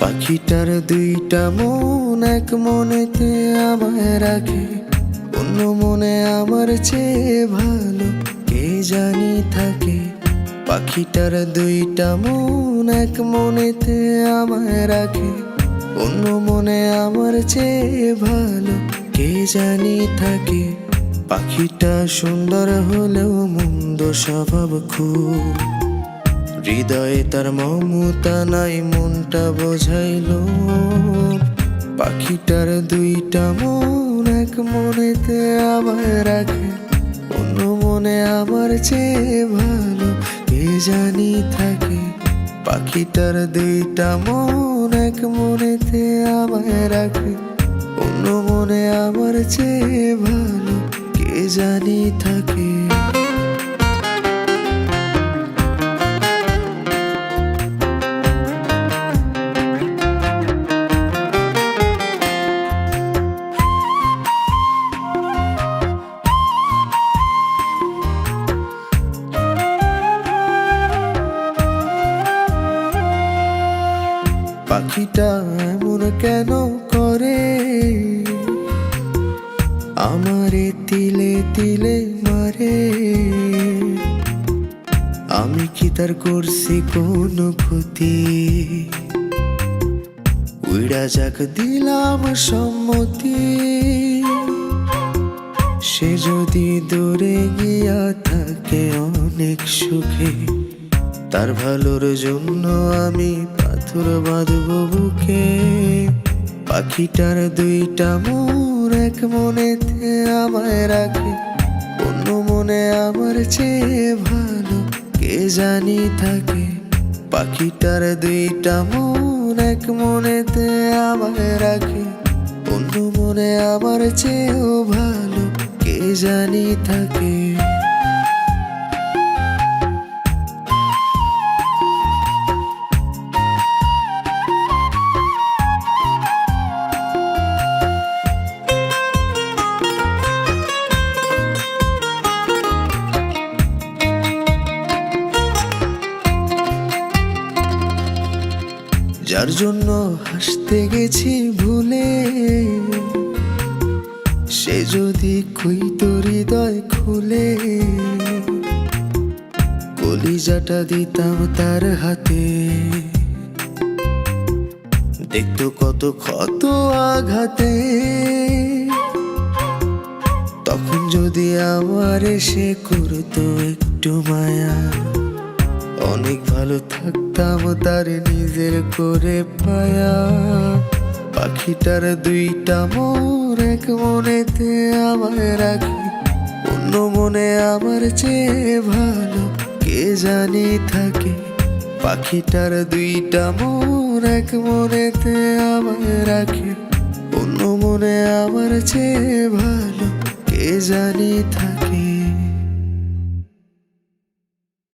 পাখিটার দুইটা মন এক মনেতে আমায় রাখে, অন্য মনে আমার চেয়ে ভালো কে জানি থাকে। পাখিটার দুইটা মন এক মনেতে আমায় রাখে, অন্য মনে আমার চেয়ে ভালো কে জানি থাকে। পাখিটা সুন্দর হলেও মন্দ স্বভাব খুব হৃদয়ে তার মমতা নাই, মনটা বোঝাইলো পাখিটার দুইটা মন এক মনেতে আবার রাখে, অন্য মনে আমার চেয়ে ভালো, কে জানি থাকে। পাখিটার দুইটা মন এক মনেতে আমায় রাখে, অন্য মনে আমার চেয়ে ভালো, কে জানি থাকে। পাখিটা এমন কেন করে? আমারে তিলে তিলে মারে। আমি কি তার করছি কোন ক্ষতি? উইড়া যাক দিলাম সম্মতি। সে যদি দূরে গিয়া থাকে অনেক সুখে, তার ভালোর জন্য আমি পাথর বাঁধব বুকে। পাখিটার দুইটা মন এক মনেতে আমায় রাখে। অন্য মনে আমার চেয়ে ভালো, কে জানি থাকে। পাখিটার দুইটা মন এক মনেতে আমায় রাখে। অন্য মনে আমার চেয়েও ভালো, কে জানি থাকে। যার জন্য হাসতে গেছি ভুলে, সে যদি কই তোর হৃদয় খুলে, কলিজাটা দিতাম তার হাতে। দেখতো কত ক্ষত আঘাতে, তখন যদি আমার সে করতো একটু মায়া। অনেক ভালো থাকতাম তার নিজের করে পায়া। পাখিটার দুইটা মোর এক মনেতে আমায় রাখি, অন্য মনে আমার চেয়ে ভালো, কে জানি থাকে। পাখিটার দুইটা মোর এক মনেতে আমায় রাখি, অন্য মনে আমার চেয়ে ভালো, কে জানি থাকে।